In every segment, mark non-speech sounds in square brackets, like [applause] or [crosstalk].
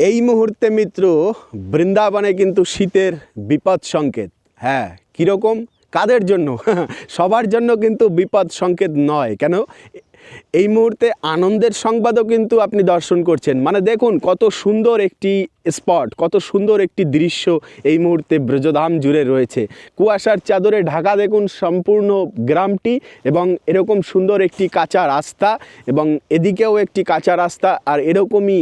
এই মুহূর্তে মিত্র, বৃন্দাবনে কিন্তু শীতের বিপদ সংকেত। হ্যাঁ কীরকম? কাদের জন্য? [laughs] সবার জন্য কিন্তু বিপদ সংকেত নয়। কেন? এই মুহূর্তে আনন্দের সংবাদও কিন্তু আপনি দর্শন করছেন। মানে দেখুন, কত সুন্দর একটি স্পট, কত সুন্দর একটি দৃশ্য এই মুহূর্তে ব্রজধাম জুড়ে রয়েছে। কুয়াশার চাদরে ঢাকা দেখুন সম্পূর্ণ গ্রামটি এবং এরকম সুন্দর একটি কাঁচা রাস্তা এবং এদিকেও একটি কাঁচা রাস্তা আর এরকমই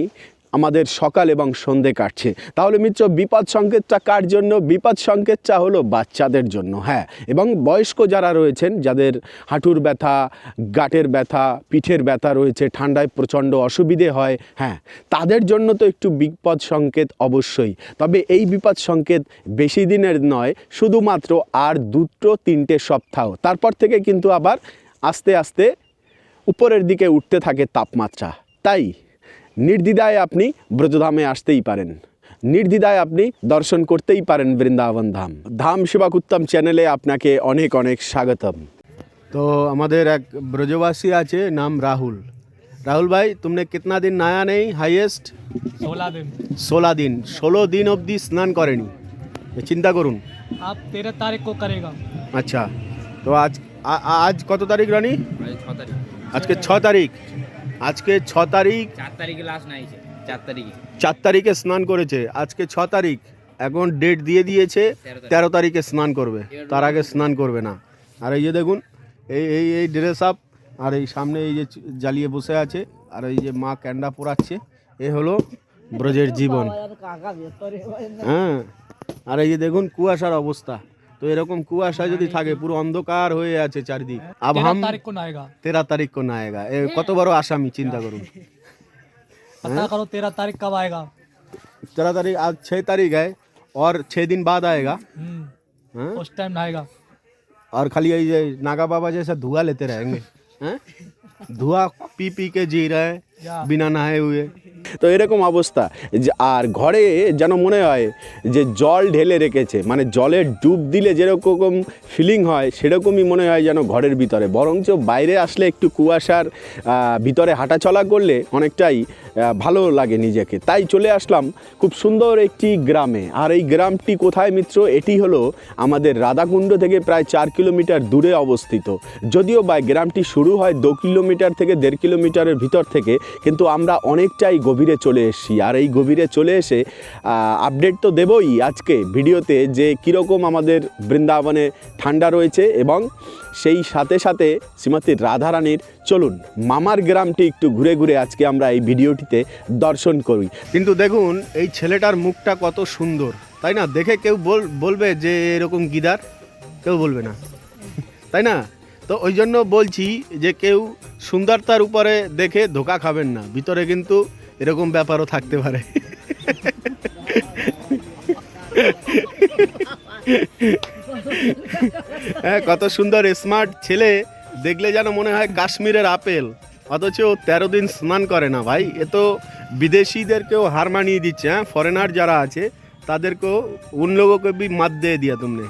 আমাদের সকাল এবং সন্ধে কাটছে। তাহলে মিত্র, বিপদ সংকেতটা কার জন্য? বিপদ সংকেতটা হলো বাচ্চাদের জন্য হ্যাঁ। এবং বয়স্ক যারা রয়েছেন, যাদের হাঁটুর ব্যথা, গাঁটের ব্যথা, পিঠের ব্যথা রয়েছে, ঠান্ডায় প্রচণ্ড অসুবিধে হয় হ্যাঁ তাদের জন্য তো একটু বিপদ সংকেত অবশ্যই। তবে এই বিপদ সংকেত বেশি দিনের নয়, শুধুমাত্র আর দুটো, তিনটে সপ্তাহ। তারপর থেকে কিন্তু আবার আস্তে আস্তে উপরের দিকে উঠতে থাকে তাপমাত্রা। তাই নির্দ্বিধায় আপনি ব্রজধামে আসতেই পারেন। নির্দ্বিধায় আপনি দর্শন করতেই পারেন বৃন্দাবন ধাম। ধাম শিবাকুত্তম চ্যানেলে আপনাকে অনেক অনেক স্বাগতম। তো আমাদের এক ব্রজবাসী আছে নাম রাহুল। রাহুল ভাই তুমি কেতনা দিন নায়া নেই হাইয়েস্ট ষোলো দিন। সোলা দিন। ষোলো দিন অবধি স্নান করেনি। চিন্তা করুন। আপ তেরো তারিখ কো করেগা। আচ্ছা। তো আজ আজ কত তারিখ রানি? আজকে ছ তারিখ। আজকে ছ তারিখ? চার তারিখে লাস্ট নাই চার তারিখে। চার তারিখে স্নান করেছে আজকে ছ তারিখ। এখন ডেট দিয়ে দিয়েছে তেরো তারিখে। স্নান করবে তার আগে স্নান করবে না। আর এই যে দেখুন এই এই এই ড্রেস আপ আর এই সামনে এই যে জ্বালিয়ে বসে আছে আর এই যে মা ক্যান্ডা পোড়াচ্ছে এ হলো ব্রজের জীবন। হ্যাঁ আর এই যে দেখুন কুয়াশার অবস্থা। তো এরকম কুয়াশা যদি থাকে পুরো অন্ধকার হয়ে আছে চারিদিক আব तेरह হাম तारीख को नहाएगा তেরো তারিখ কো না আয়েগা এ কত বড় আসামি চিন্তা করুন पता करो तेरह तारीख कब आएगा तेरह तारीख आज छः तारीख है और छः दिन बाद आएगा हम्म, हाँ? उस टाइम नहाएगा और खाली ये ये नागा बाबा जैसा धुआं लेते रहेंगे हैं? ধোঁয়া পি পি কে জি রায় যা। বিনা নাহে হুয়ে তো এরকম অবস্থা আর ঘরে যেন মনে হয় যে জল ঢেলে রেখেছে মানে জলের ডুব দিলে যেরকম ফিলিং হয়, সেরকমই মনে হয় যেন ঘরের ভিতরে। বরঞ্চ বাইরে আসলে একটু কুয়াশার ভিতরে হাঁটাচলা করলে অনেকটাই ভালো লাগে নিজেকে। তাই চলে আসলাম খুব সুন্দর একটি গ্রামে। আর এই গ্রামটি কোথায় মিত্র? এটি হলো আমাদের রাধাকুণ্ড থেকে প্রায় চার কিলোমিটার দূরে অবস্থিত। যদিও বা গ্রামটি শুরু হয় দু কিলোমিটার থেকে দেড় কিলোমিটারের ভিতর থেকে কিন্তু আমরা অনেকটাই গভীরে চলে এসেছি। আর এই গভীরে চলে এসে আপডেট তো দেবই আজকে ভিডিওতে যে কীরকম আমাদের বৃন্দাবনে ঠান্ডা রয়েছে এবং সেই সাথে সাথে শ্রীমতী রাধারানীর, চলুন মামার গ্রামটি একটু ঘুরে ঘুরে আজকে আমরা এই ভিডিওটিতে দর্শন করি। কিন্তু দেখুন, এই ছেলেটার মুখটা কত সুন্দর, তাই না? দেখে কেউ বল, বলবে যে এরকম গিদার? কেউ বলবে না। তাই না? তো ওই জন্য বলছি যে কেউ সুন্দরতার উপরে দেখে ধোকা খাবেন না। ভিতরে কিন্তু এরকম ব্যাপারও থাকতে পারে। হ্যাঁ কত সুন্দর স্মার্ট ছেলে। দেখলে যেন মনে হয় কাশ্মীরের আপেল। অথচ তেরো দিন স্নান করে না ভাই। এ তো বিদেশিদেরকেও হার মানিয়ে দিচ্ছে হ্যাঁ? ফরেনার যারা আছে, তাদেরকেও উন লোগোকে বি মাত দিয়ে দিয়া তুমনে।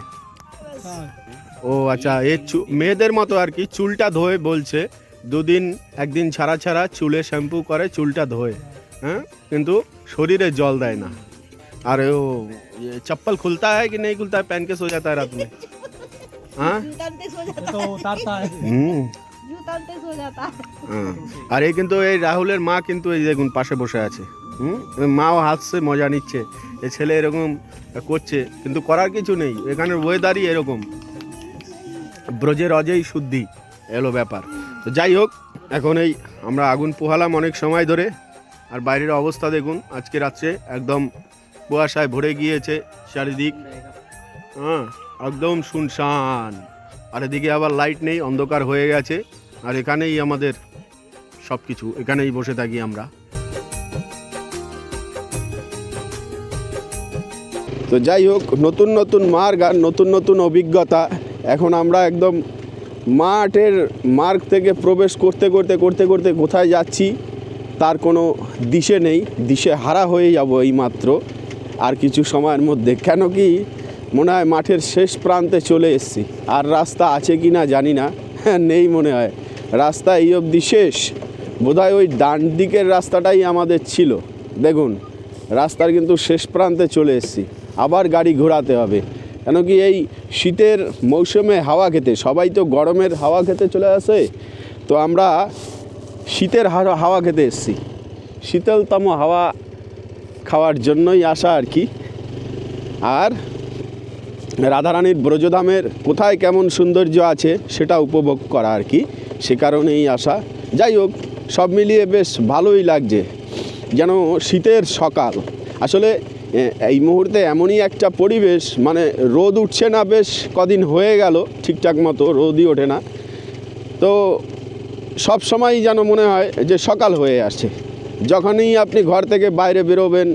ও আচ্ছা এ মেয়েদের মতো আর কি চুলটা ধোয়ে বলছে। দুদিন একদিন ছাড়া ছাড়া চুলে শ্যাম্পু করে চুলটা ধোয়ে। হ্যাঁ? কিন্তু শরীরে জল দেয় না। আর ও চপ্পল খুলতা হয় কি নেই খুলতা হয়? প্যান সোজা তার জাতা রাত মে। হ্যাঁ? তো হুম। হ্যাঁ। আর এই কিন্তু এই রাহুলের মা কিন্তু এই দেখুন পাশে বসে আছে। হুম? মাও হাসছে মজা নিচ্ছে। এ ছেলে এরকম করছে কিন্তু করার কিছু নেই। এখানের ওয়েদারই এরকম। ব্রজের অজেই শুদ্ধি এলো ব্যাপার। তো যাই হোক, এখন এই আমরা আগুন পোহালাম অনেক সময় ধরে, আর বাইরের অবস্থা দেখুন, আজকে রাত্রে একদম কুয়াশায় ভরে গিয়েছে চারিদিক। হ্যাঁ একদম শুনশান। আর এদিকে আবার লাইট নেই, অন্ধকার হয়ে গেছে, আর এখানেই আমাদের সব কিছু এখানেই বসে থাকি আমরা। তো যাই হোক, নতুন নতুন মার্গ আর নতুন নতুন অভিজ্ঞতা এখন আমরা একদম মাঠের মার্গ থেকে প্রবেশ করতে করতে করতে করতে কোথায় যাচ্ছি তার কোনো দিশে নেই। দিশে হারা হয়ে যাব এই মাত্র আর কিছু সময়ের মধ্যে। কেন কি মনে হয় মাঠের শেষ প্রান্তে চলে এসেছি। আর রাস্তা আছে কি না জানি না। হ্যাঁ নেই মনে হয়। রাস্তা এই অবধি শেষ। বোধহয় ওই ডান দিকের রাস্তাটাই আমাদের ছিল। দেখুন, রাস্তার কিন্তু শেষ প্রান্তে চলে এসেছি। আবার গাড়ি ঘোরাতে হবে। কেন কি এই শীতের মৌসুমে হাওয়া খেতে, সবাই তো গরমের হাওয়া খেতে চলে আসে, তো আমরা শীতের হাওয়া- খেতে এসেছি। শীতলতম হাওয়া খাওয়ার জন্যই আসা আর কি। আর রাধারানীর ব্রজধামের কোথায় কেমন সৌন্দর্য আছে সেটা উপভোগ করা আর কি, সে কারণেই আসা। যাই হোক, সব মিলিয়ে বেশ ভালোই লাগছে। যেন শীতের সকাল। আসলে এই মুহূর্তে এমনই একটা পরিবেশ মানে রোদ উঠছে না বেশ, কদিন হয়ে গেল ঠিকঠাক মতো, রোদই ওঠে না। তো সব সময় যেন মনে হয় যে সকাল হয়ে আসছে। যখনই আপনি ঘর থেকে বাইরে বেরোবেন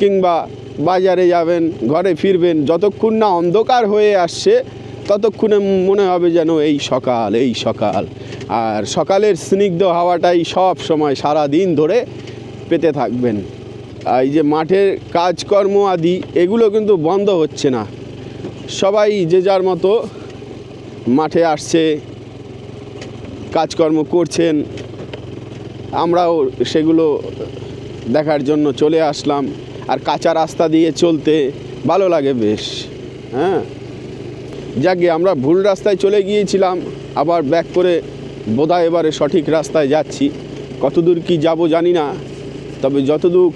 কিংবা বাজারে যাবেন, ঘরে ফিরবেন, যতক্ষণ না অন্ধকার হয়ে আসছে, ততক্ষণে মনে হবে যেন এই সকাল এই সকাল। আর সকালের স্নিগ্ধ হাওয়াটাই সব সময় সারা দিন ধরে পেতে থাকবেন। এই যে মাঠের কাজকর্ম আদি, এগুলো কিন্তু বন্ধ হচ্ছে না। সবাই যে যার মতো মাঠে আসছে, কাজকর্ম করছেন, আমরাও সেগুলো দেখার জন্য চলে আসলাম। আর কাঁচা রাস্তা দিয়ে চলতে ভালো লাগে বেশ হ্যাঁ? যাকে আমরা ভুল রাস্তায় চলে গিয়েছিলাম, আবার ব্যাক করে বোধহয় এবারে সঠিক রাস্তায় যাচ্ছি। কতদূর কি যাব জানি না। তবে যতদূর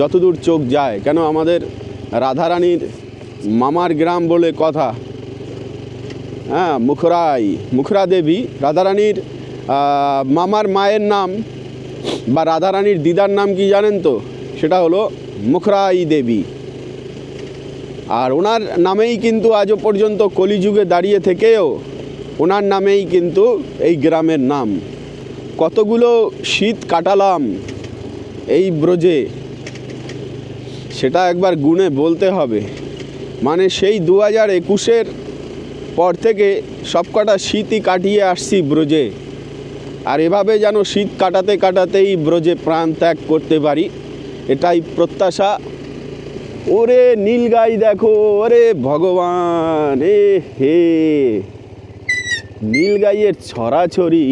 যতদূর চোখ যায়, কেন আমাদের রাধারানীর মামার গ্রাম বলে কথা? হ্যাঁ মুখরাই, মুখরা দেবী, রাধারানীর মামার মায়ের নাম বা রাধারানীর দিদার নাম কি জানেন তো? সেটা হলো মুখরাই দেবী। আর ওনার নামেই কিন্তু আজও পর্যন্ত কলিযুগে দাঁড়িয়ে থেকেও ওনার নামেই কিন্তু এই গ্রামের নাম। কতগুলো শীত কাটালাম এই ব্রজে সেটা একবার গুণে বলতে হবে। মানে সেই দু হাজার একুশের পর থেকে সবকটা শীতই কাটিয়ে আসছি ব্রজে। আর এভাবে যেন শীত কাটাতে কাটাতেই ব্রজে প্রাণ ত্যাগ করতে পারি, এটাই প্রত্যাশা। ওরে নীলগাই দেখো, ওরে ভগবান, এ হে। নীলগাইয়ের ছড়াছড়ি।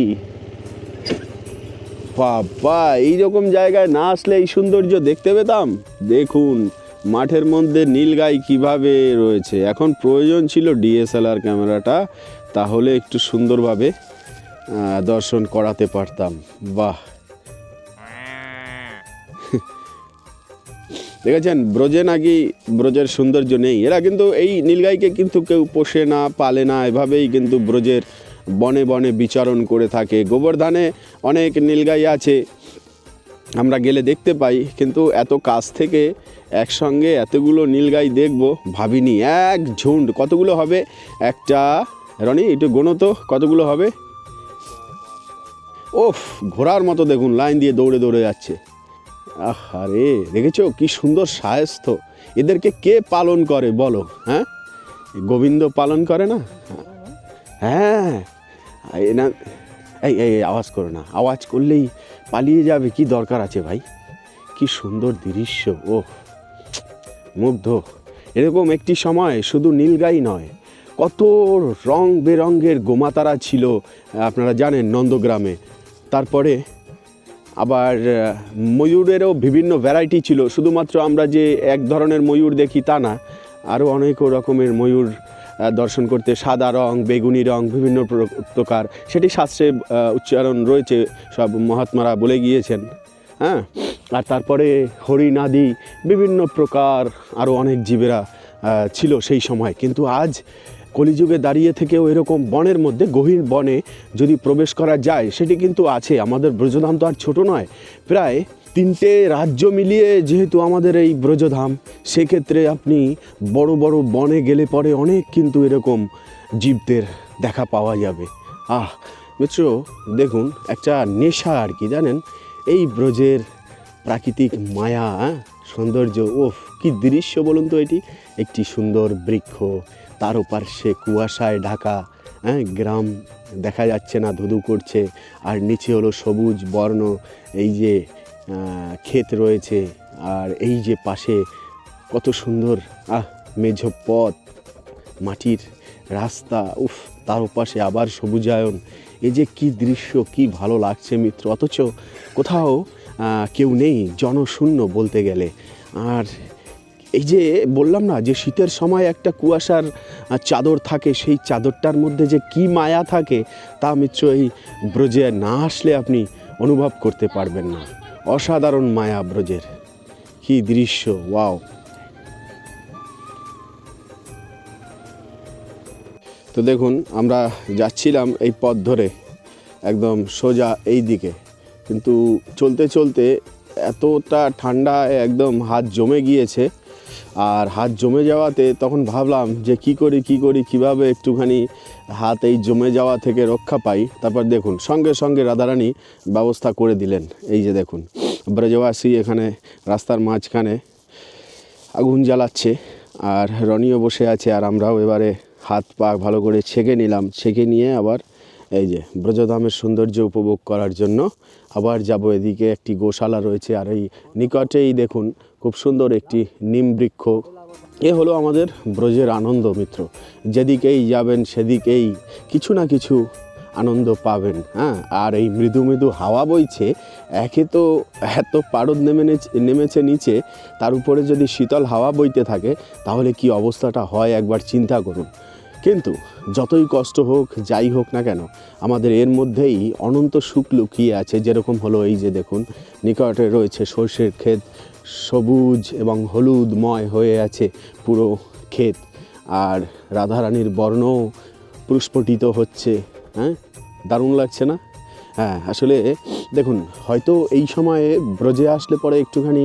বাবা, এইরকম জায়গায় না আসলে এই সৌন্দর্য দেখতে পেতাম? দেখুন, মাঠের মধ্যে নীলগাই কীভাবে রয়েছে। এখন প্রয়োজন ছিল ডিএসএলআর ক্যামেরাটা, তাহলে একটু সুন্দরভাবে দর্শন করাতে পারতাম। বাহ! [laughs] দেখেছেন, ব্রজে নাকি ব্রজের সৌন্দর্য নেই। এরা কিন্তু এই নীলগাইকে কিন্তু কেউ পোষে না, পালে না, এভাবেই কিন্তু ব্রজের বনে বনে বিচরণ করে থাকে। গোবর্ধনে অনেক নীলগাই আছে, আমরা গেলে দেখতে পাই, কিন্তু এত কাছ থেকে একসঙ্গে এতগুলো নীলগাই দেখব, ভাবিনি। এক ঝুন্ড কতগুলো হবে? একটা, রনি, একটু গোনো তো, কতগুলো হবে? ওফ, ঘোড়ার মতো দেখুন, লাইন দিয়ে দৌড়ে দৌড়ে যাচ্ছে। আরে দেখেছ? কি সুন্দর সায়স্ত। এদেরকে কে পালন করে বলো হ্যাঁ? গোবিন্দ পালন করে না? হ্যাঁ এই না, এই এই আওয়াজ করো না। আওয়াজ করলেই পালিয়ে যাবে। কি দরকার আছে ভাই? কি সুন্দর দৃশ্য ও মুগ্ধ। এরকম একটি সময় শুধু নীলগাই নয়, কত রং বেরঙের গোমাতারা ছিল, আপনারা জানেন নন্দগ্রামে। তারপরে আবার ময়ূরেরও বিভিন্ন ভ্যারাইটি ছিল। শুধুমাত্র আমরা যে এক ধরনের ময়ূর দেখি তা না, আরও অনেক রকমের ময়ূর দর্শন করতে, সাদা রং, বেগুনি রং, বিভিন্ন প্র- প্রকার। সেটি শাস্ত্রে উচ্চারণ রয়েছে, সব মহাত্মারা বলে গিয়েছেন। হ্যাঁ? আর তারপরে হরিণাদি বিভিন্ন প্রকার আরও অনেক জীবেরা ছিল সেই সময়। কিন্তু আজ কলিযুগে দাঁড়িয়ে থেকেও এরকম বনের মধ্যে গহীন বনে যদি প্রবেশ করা যায়, সেটি কিন্তু আছে। আমাদের ব্রজধাম তো আর ছোটো নয়। প্রায় তিনটে রাজ্য মিলিয়ে যেহেতু আমাদের এই ব্রজধাম, সেক্ষেত্রে আপনি বড় বড় বনে গেলে পরে অনেক কিন্তু এরকম জীবদের দেখা পাওয়া যাবে। আহ, মিত্র, দেখুন, একটা নেশা আর কি, জানেন? এই ব্রজের প্রাকৃতিক মায়া হ্যাঁ? সৌন্দর্য ওফ কি দৃশ্য বলুন তো এটি? একটি সুন্দর বৃক্ষ, তার পার্শ্বে কুয়াশায় ঢাকা হ্যাঁ? গ্রাম দেখা যাচ্ছে না, ধুধু করছে, আর নিচে হলো সবুজ বর্ণ, এই যে ক্ষেত রয়েছে। আর এই যে পাশে কত সুন্দর, আহ মেঝ পথ মাটির রাস্তা, উফ, তার পাশে আবার সবুজায়ন। এই যে কি দৃশ্য, কি ভালো লাগছে মিত্র। অথচ কোথাও কেউ নেই, জনশূন্য বলতে গেলে। আর এই যে বললাম না, যে শীতের সময় একটা কুয়াশার চাদর থাকে, সেই চাদরটার মধ্যে যে কি মায়া থাকে, তা মিত্র এই ব্রজে না আসলে আপনি অনুভব করতে পারবেন না। অসাধারণ মায়া ব্রজের। কি দৃশ্য, ওয়াও। তো দেখুন, আমরা যাচ্ছিলাম এই পথ ধরে, একদম সোজা এই দিকে। কিন্তু চলতে চলতে এতটা ঠান্ডা একদম হাত জমে গিয়েছে, আর হাত জমে যাওয়াতে তখন ভাবলাম যে কি করি কি করি, কীভাবে একটুখানি হাত এই জমে যাওয়া থেকে রক্ষা পাই। তারপর দেখুন, সঙ্গে সঙ্গে রাধারানী ব্যবস্থা করে দিলেন। এই যে দেখুন, ব্রজবাসী এখানে রাস্তার মাঝখানে আগুন জ্বালাচ্ছে আর রনিও বসে আছে আর আমরাও এবারে হাত পা ভালো করে ছেঁকে নিলাম। ছেঁকে নিয়ে আবার এই যে ব্রজধামের সৌন্দর্য উপভোগ করার জন্য আবার যাব। এদিকে একটি গোশালা রয়েছে আর এই নিকটেই দেখুন, খুব সুন্দর একটি নিম বৃক্ষ এ হলো আমাদের ব্রজের আনন্দ, মিত্র। যেদিকেই যাবেন, সেদিকেই কিছু না কিছু আনন্দ পাবেন হ্যাঁ? আর এই মৃদু মৃদু হাওয়া বইছে, একে তো এত পারদ নেমে নেমেছে নিচে, তার উপরে যদি শীতল হাওয়া বইতে থাকে, তাহলে কি অবস্থাটা হয় একবার চিন্তা করুন। কিন্তু যতই কষ্ট হোক, যাই হোক না কেন, আমাদের এর মধ্যেই অনন্ত সুখ লুকিয়ে আছে, যেরকম হলো এই যে দেখুন, নিকটে রয়েছে সর্ষের ক্ষেত সবুজ এবং হলুদময় হয়ে আছে পুরো ক্ষেত। আর রাধারানীর বর্ণ প্রস্ফুটিত হচ্ছে হ্যাঁ? দারুণ লাগছে না? হ্যাঁ আসলে দেখুন, হয়তো এই সময়ে ব্রজে আসলে পরে একটুখানি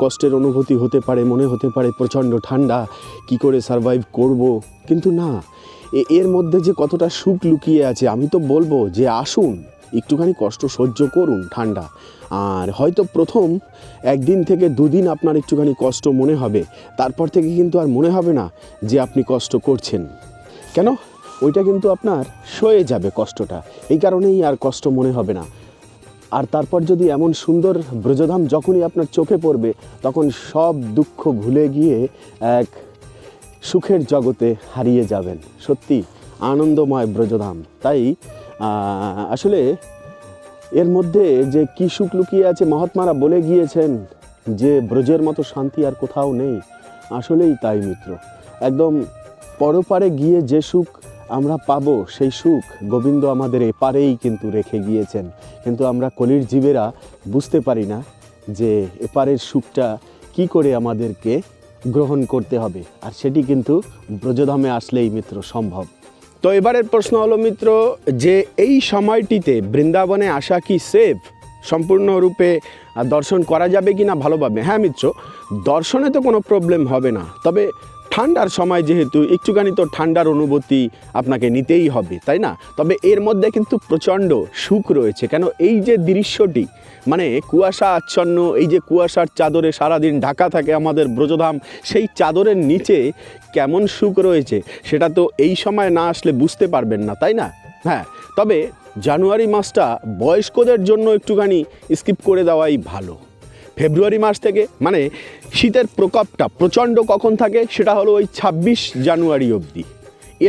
কষ্টের অনুভূতি হতে পারে, মনে হতে পারে প্রচণ্ড ঠান্ডা, কি করে সারভাইভ করব? কিন্তু না এর মধ্যে যে কতটা সুখ লুকিয়ে আছে, আমি তো বলব যে আসুন। একটুখানি কষ্ট সহ্য করুন ঠান্ডা। আর হয়তো প্রথম একদিন থেকে দুদিন আপনার একটুখানি কষ্ট মনে হবে, তারপর থেকে কিন্তু আর মনে হবে না যে আপনি কষ্ট করছেন। কেন? ওইটা কিন্তু আপনার সয়ে যাবে কষ্টটা, এই কারণেই আর কষ্ট মনে হবে না। আর তারপর যদি এমন সুন্দর ব্রজধাম যখনই আপনার চোখে পড়বে, তখন সব দুঃখ ভুলে গিয়ে এক সুখের জগতে হারিয়ে যাবেন। সত্যি আনন্দময় ব্রজধাম। তাই আসলে এর মধ্যে যে কি সুখ লুকিয়ে আছে মহাত্মারা বলে গিয়েছেন যে ব্রজের মতো শান্তি আর কোথাও নেই, আসলেই তাই মিত্র। একদম পরপারে গিয়ে যে সুখ আমরা পাবো, সেই সুখ গোবিন্দ আমাদের এপারেই কিন্তু রেখে গিয়েছেন। কিন্তু আমরা কলির জীবেরা বুঝতে পারি না যে এপারের সুখটা কি করে আমাদেরকে গ্রহণ করতে হবে। আর সেটি কিন্তু ব্রজধামে আসলেই মিত্র, সম্ভব। তো এবারের প্রশ্ন হলো, মিত্র, যে এই সময়টিতে বৃন্দাবনে আসা কি সেফ সম্পূর্ণরূপে দর্শন করা যাবে কি না ভালোভাবে? হ্যাঁ মিত্র, দর্শনে তো কোনো প্রবলেম হবে না। তবে ঠান্ডার সময় যেহেতু একটুখানি তো ঠান্ডার অনুভূতি আপনাকে নিতেই হবে, তাই না? তবে এর মধ্যে কিন্তু প্রচণ্ড সুখ রয়েছে। কেন? এই যে দৃশ্যটি মানে কুয়াশা আচ্ছন্ন, এই যে কুয়াশার চাদরে সারাদিন ঢাকা থাকে আমাদের ব্রজধাম, সেই চাদরের নিচে কেমন সুখ রয়েছে সেটা তো এই সময় না আসলে বুঝতে পারবেন না, তাই না? হ্যাঁ তবে জানুয়ারি মাসটা বয়স্কদের জন্য একটুখানি স্কিপ করে দেওয়াই ভালো। ফেব্রুয়ারি মাস থেকে মানে শীতের প্রকোপটা প্রচণ্ড কখন থাকে সেটা হলো ওই ছাব্বিশ জানুয়ারি অবধি।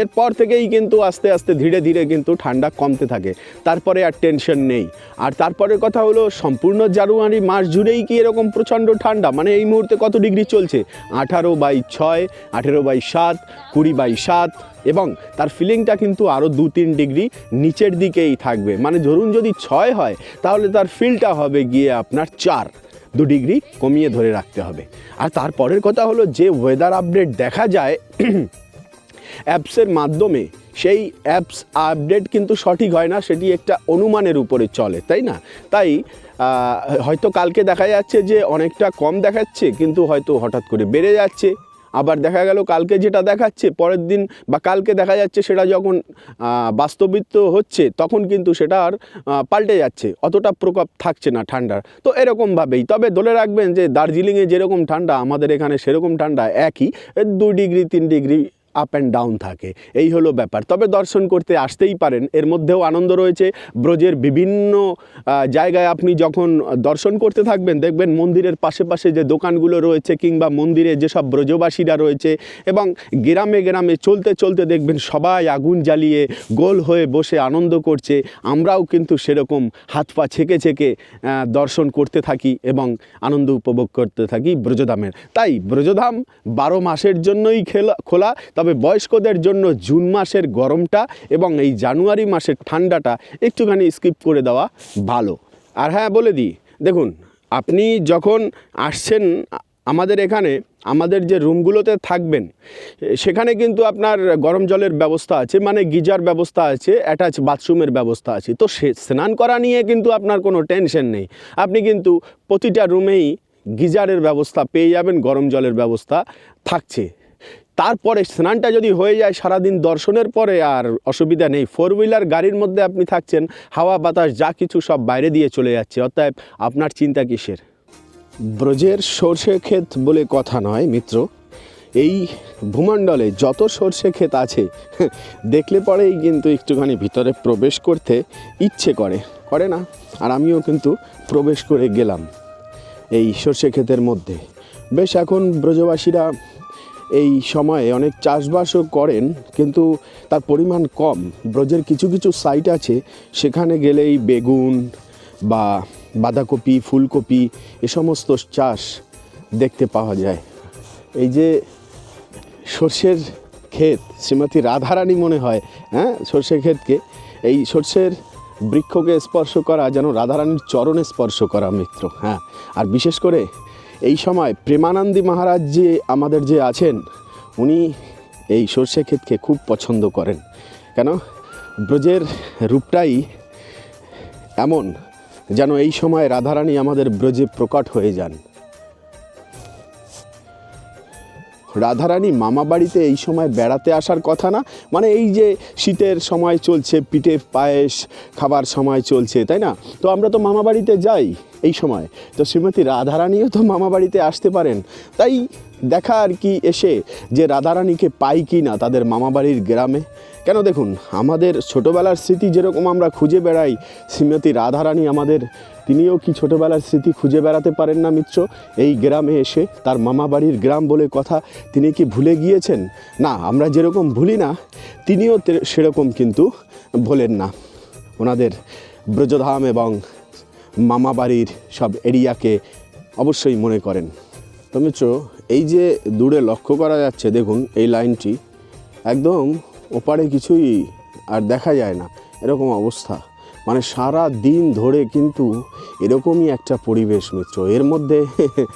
এরপর থেকেই কিন্তু আস্তে আস্তে ধীরে ধীরে কিন্তু ঠান্ডা কমতে থাকে, তারপরে আর টেনশন নেই। আর তারপরের কথা হলো সম্পূর্ণ জানুয়ারি মাস জুড়েই কি এরকম প্রচণ্ড ঠান্ডা? মানে এই মুহূর্তে কত ডিগ্রি চলছে? আঠারো বাই ছয়, আঠেরো বাই সাত, কুড়ি বাই সাত এবং তার ফিলিংটা কিন্তু আরও দু তিন ডিগ্রি নিচের দিকেই থাকবে। মানে ধরুন যদি ছয় হয়, তাহলে তার ফিলটা হবে গিয়ে আপনার চার। দু ডিগ্রি কমিয়ে ধরে রাখতে হবে। আর তারপরের কথা হলো যে ওয়েদার আপডেট দেখা যায় [clears throat] অ্যাপসের মাধ্যমে, সেই অ্যাপস আপডেট কিন্তু সঠিক হয় না, সেটি একটা অনুমানের উপরে চলে, তাই না? তাই হয়তো কালকে দেখা যাচ্ছে যে অনেকটা কম দেখাচ্ছে, কিন্তু হয়তো হঠাৎ করে বেড়ে যাচ্ছে। আবার দেখা গেল কালকে যেটা দেখাচ্ছে, পরের দিন বা কালকে দেখা যাচ্ছে সেটা যখন বাস্তবিত হচ্ছে, তখন কিন্তু সেটা আর পাল্টে যাচ্ছে। অতটা প্রকোপ থাকছে না ঠান্ডার। তো এরকমভাবেই। তবে ধরে রাখবেন যে, দার্জিলিংয়ে যেরকম ঠান্ডা, আমাদের এখানে সেরকম ঠান্ডা একই দুই ডিগ্রি, তিন ডিগ্রি আপ অ্যান্ড ডাউন থাকে। এই হলো ব্যাপার। তবে দর্শন করতে আসতেই পারেন। এর মধ্যেও আনন্দ রয়েছে। ব্রজের বিভিন্ন জায়গায় আপনি যখন দর্শন করতে থাকবেন, দেখবেন মন্দিরের পাশে পাশে যে দোকানগুলো রয়েছে কিংবা মন্দিরে যেসব ব্রজবাসীরা রয়েছে এবং গ্রামে গ্রামে চলতে চলতে দেখবেন সবাই আগুন জ্বালিয়ে গোল হয়ে বসে আনন্দ করছে। আমরাও কিন্তু সেরকম হাত পা ছেঁকে ছেঁকে দর্শন করতে থাকি এবং আনন্দ উপভোগ করতে থাকি ব্রজধামের। তাই ব্রজধাম বারো মাসের জন্যই খেলা, খোলা। তবে বয়স্কদের জন্য জুন মাসের গরমটা এবং এই জানুয়ারি মাসের ঠান্ডাটা একটুখানি স্কিপ করে দেওয়া ভালো। আর হ্যাঁ বলে দিই, দেখুন, আপনি যখন আসছেন আমাদের এখানে, আমাদের যে রুমগুলোতে থাকবেন, সেখানে কিন্তু আপনার গরম জলের ব্যবস্থা আছে মানে গিজার ব্যবস্থা আছে, অ্যাটাচ বাথরুমের ব্যবস্থা আছে। তো সে স্নান করা নিয়ে কিন্তু আপনার কোনো টেনশন নেই। আপনি কিন্তু প্রতিটা রুমেই গিজারের ব্যবস্থা পেয়ে যাবেন, গরম জলের ব্যবস্থা থাকছে। তারপরে স্নানটা যদি হয়ে যায় সারাদিন দর্শনের পরে আর অসুবিধা নেই। ফোর হুইলার গাড়ির মধ্যে আপনি থাকছেন, হাওয়া, বাতাস, যা কিছু সব বাইরে দিয়ে চলে যাচ্ছে। অতএব আপনার চিন্তা কিসের? ব্রজের সর্ষে ক্ষেত বলে কথা নয় মিত্র। এই ভূমণ্ডলে যত সর্ষে ক্ষেত আছে, দেখলে পরেই কিন্তু একটুখানি ভিতরে প্রবেশ করতে ইচ্ছে করে। করে না, আর আমিও কিন্তু প্রবেশ করে গেলাম এই সর্ষে ক্ষেতের মধ্যে। বেশ, এখন ব্রজবাসীরা এই সময়ে অনেক চাষবাসও করেন, কিন্তু তার পরিমাণ কম। ব্রজের কিছু কিছু সাইট আছে, সেখানে গেলেই বেগুন বা বাঁধাকপি, ফুলকপি এ সমস্ত চাষ দেখতে পাওয়া যায়। এই যে সর্ষের ক্ষেত, শ্রীমতী রাধারানী মনে হয় হ্যাঁ? সর্ষে ক্ষেতকে, এই সর্ষের বৃক্ষকে স্পর্শ করা, যেন রাধারানীর চরণে স্পর্শ করা মিত্র হ্যাঁ? আর বিশেষ করে এই সময় প্রেমানন্দী মহারাজ যে আমাদের যে আছেন, উনি এই সর্ষে ক্ষেতকে খুব পছন্দ করেন। কেন? ব্রজের রূপটাই এমন যেন এই সময় রাধারানী আমাদের ব্রজে প্রকট হয়ে যান। রাধারানী মামা বাড়িতে এই সময় বেড়াতে আসার কথা না? মানে এই যে শীতের সময় চলছে, পিঠে পায়েস খাবার সময় চলছে, তাই না? তো আমরা তো মামা বাড়িতে যাই এই সময়। তো শ্রীমতী রাধারানীও তো মামা বাড়িতে আসতে পারেন। তাই দেখা আর কি এসে যে রাধারানীকে পাই কি না তাদের মামা বাড়ির গ্রামে। কেন দেখুন, আমাদের ছোটোবেলার স্মৃতি যেরকম আমরা খুঁজে বেড়াই, শ্রীমতী রাধারানী আমাদের, তিনিও কি ছোটোবেলার স্মৃতি খুঁজে বেড়াতে পারেন না মিত্র? এই গ্রামে এসে তার মামা বাড়ির গ্রাম বলে কথা তিনি কি ভুলে গিয়েছেন? না, আমরা যেরকম ভুলি না, তিনিও সেরকম কিন্তু ভোলেন না। ওনাদের ব্রজধাম এবং মামা বাড়ির সব এরিয়াকে অবশ্যই মনে করেন। তো মিত্র, এই যে দূরে লক্ষ্য করা যাচ্ছে, দেখুন এই লাইনটি, একদম ওপারে কিছুই আর দেখা যায় না। এরকম অবস্থা। মানে সারা দিন ধরে কিন্তু এরকমই একটা পরিবেশ মিত্র। এর মধ্যে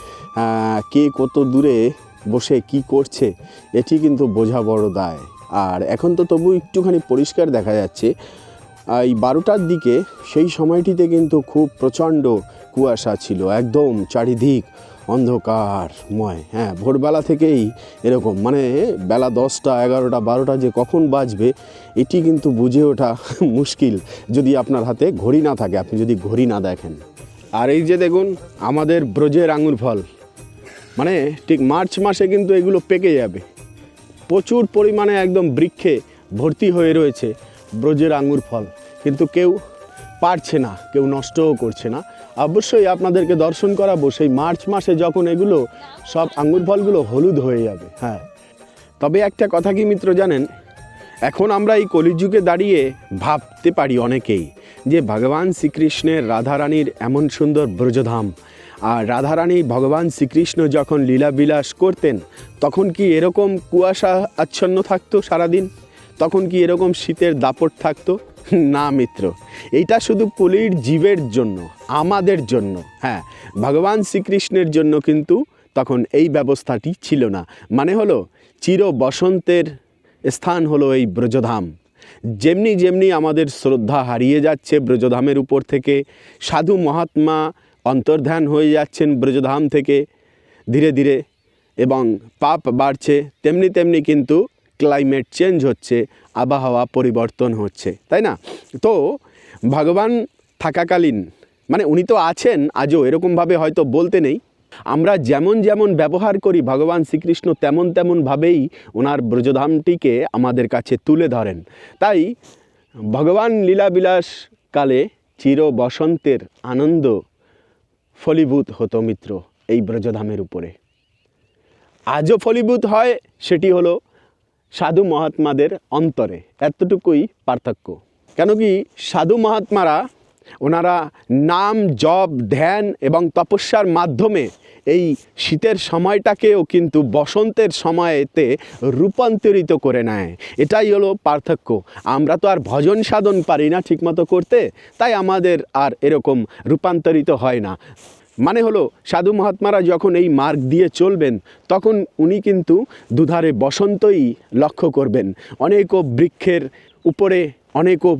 [laughs] কে কত দূরে বসে কি করছে, এটি কিন্তু বোঝা বড় দায়। আর এখন তো তবু একটুখানি পরিষ্কার দেখা যাচ্ছে। এই বারোটার দিকে সেই সময়টিতে কিন্তু খুব প্রচণ্ড কুয়াশা ছিল। একদম চারিদিক অন্ধকারময়। হ্যাঁ ভোরবেলা থেকেই এরকম। মানে বেলা দশটা, এগারোটা, বারোটা যে কখন বাজবে, এটি কিন্তু বুঝে ওঠা [laughs] মুশকিল যদি আপনার হাতে ঘড়ি না থাকে, আপনি যদি ঘড়ি না দেখেন। আর এই যে দেখুন, আমাদের ব্রজের আঙুর ফল। মানে ঠিক মার্চ মাসে কিন্তু এগুলো পেকে যাবে। প্রচুর পরিমাণে একদম বৃক্ষে ভর্তি হয়ে রয়েছে ব্রজের আঙুর ফল। কিন্তু কেউ পারছে না, কেউ নষ্টও করছে না। অবশ্যই আপনাদেরকে দর্শন করাবো। সেই মার্চ মাসে যখন এগুলো সব আঙুর ফলগুলো হলুদ হয়ে যাবে হ্যাঁ। তবে একটা কথা কি মিত্র জানেন? এখন আমরা এই কলিযুগে দাঁড়িয়ে ভাবতে পারি অনেকেই যে ভগবান শ্রীকৃষ্ণের রাধারানীর এমন সুন্দর ব্রজধাম। আর রাধারানী ভগবান শ্রীকৃষ্ণ যখন লীলাবিলাস করতেন, তখন কি এরকম কুয়াশা আচ্ছন্ন থাকতো সারাদিন? তখন কি এরকম শীতের দাপট থাকতো? [laughs] না, মিত্র। এইটা শুধু কলির জীবের জন্য, আমাদের জন্য হ্যাঁ। ভগবান শ্রীকৃষ্ণের জন্য কিন্তু তখন এই ব্যবস্থাটি ছিল না। মানে হলো, চির বসন্তের স্থান হলো এই ব্রজধাম। যেমনি যেমনি আমাদের শ্রদ্ধা হারিয়ে যাচ্ছে ব্রজধামের উপর থেকে, সাধু মহাত্মা অন্তর্ধান হয়ে যাচ্ছেন ব্রজধাম থেকে, ধীরে ধীরে এবং পাপ বাড়ছে, তেমনি তেমনি কিন্তু ক্লাইমেট চেঞ্জ হচ্ছে, আবহাওয়া পরিবর্তন হচ্ছে, তাই না? তো ভগবান থাকাকালীন মানে উনি তো আছেন আজও, এরকমভাবে হয়তো বলতে নেই। আমরা যেমন যেমন ব্যবহার করি, ভগবান শ্রীকৃষ্ণ তেমন তেমনভাবেই ওনার ব্রজধামটিকে আমাদের কাছে তুলে ধরেন। তাই ভগবান লীলাবিলাস কালে চির বসন্তের আনন্দ ফলীভূত হতো মিত্র এই ব্রজধামের উপরে। আজও ফলীভূত হয়, সেটি হলো সাধু মহাত্মাদের অন্তরে এতটুকুই পার্থক্য। কেন কি সাধু মহাত্মারা ওনারা নাম, জপ, ধ্যান এবং তপস্যার মাধ্যমে এই শীতের সময়টাকেও কিন্তু বসন্তের সময়েতে রূপান্তরিত করে নেয়। এটাই হলো পার্থক্য। আমরা তো আর ভজন সাধন পারি না ঠিকমতো করতে, তাই আমাদের আর এরকম রূপান্তরিত হয় না। মানে হলো, সাধু মহাত্মারা যখন এই মার্গ দিয়ে চলবেন, তখন উনি কিন্তু দুধারে বসন্তই লক্ষ্য করবেন। অনেকও বৃক্ষের উপরে, অনেকও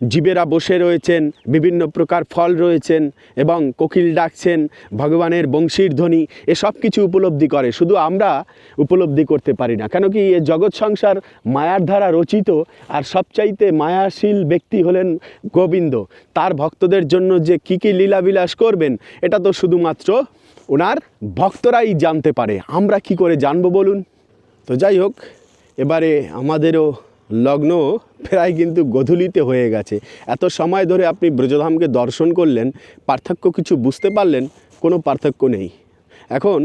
জীবেরা বসে রয়েছেন, বিভিন্ন প্রকার ফল রয়েছেন এবং কোকিল ডাকছেন, ভগবানের বংশীর ধ্বনি এসব কিছু উপলব্ধি করে। শুধু আমরা উপলব্ধি করতে পারি না। কেন কি এ জগৎ সংসার মায়ার দ্বারা রচিত, আর সবচাইতে মায়াশীল ব্যক্তি হলেন গোবিন্দ। তার ভক্তদের জন্য যে কী কী লীলাবিলাস করবেন, এটা তো শুধুমাত্র ওনার ভক্তরাই জানতে পারে। আমরা কি করে জানব বলুন? তো যাই হোক, এবারে আমাদেরও লগ্ন প্রায় কিন্তু গধূলিতে হয়ে গেছে। এত সময় ধরে আপনি ব্রজধামকে দর্শন করলেন, পার্থক্য কিছু বুঝতে পারলেন, কোনো পার্থক্য নেই। এখন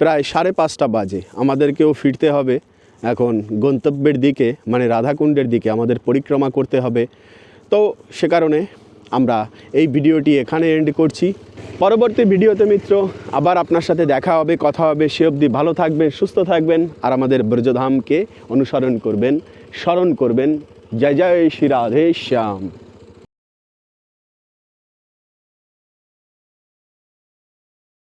প্রায় সাড়ে পাঁচটা বাজে, আমাদেরকেও ফিরতে হবে। এখন গন্তব্যের দিকে মানে রাধাকুণ্ডের দিকে আমাদের পরিক্রমা করতে হবে। তো সে কারণে আমরা এই ভিডিওটি এখানে এন্ড করছি। পরবর্তী ভিডিওতে মিত্র, আবার আপনার সাথে দেখা হবে, কথা হবে, সে অবধি ভালো থাকবেন, সুস্থ থাকবেন, আর আমাদের ব্রজধামকে অনুসরণ করবেন। স্মরণ করবেন। জয় জয় শ্রী রাধে শ্যাম।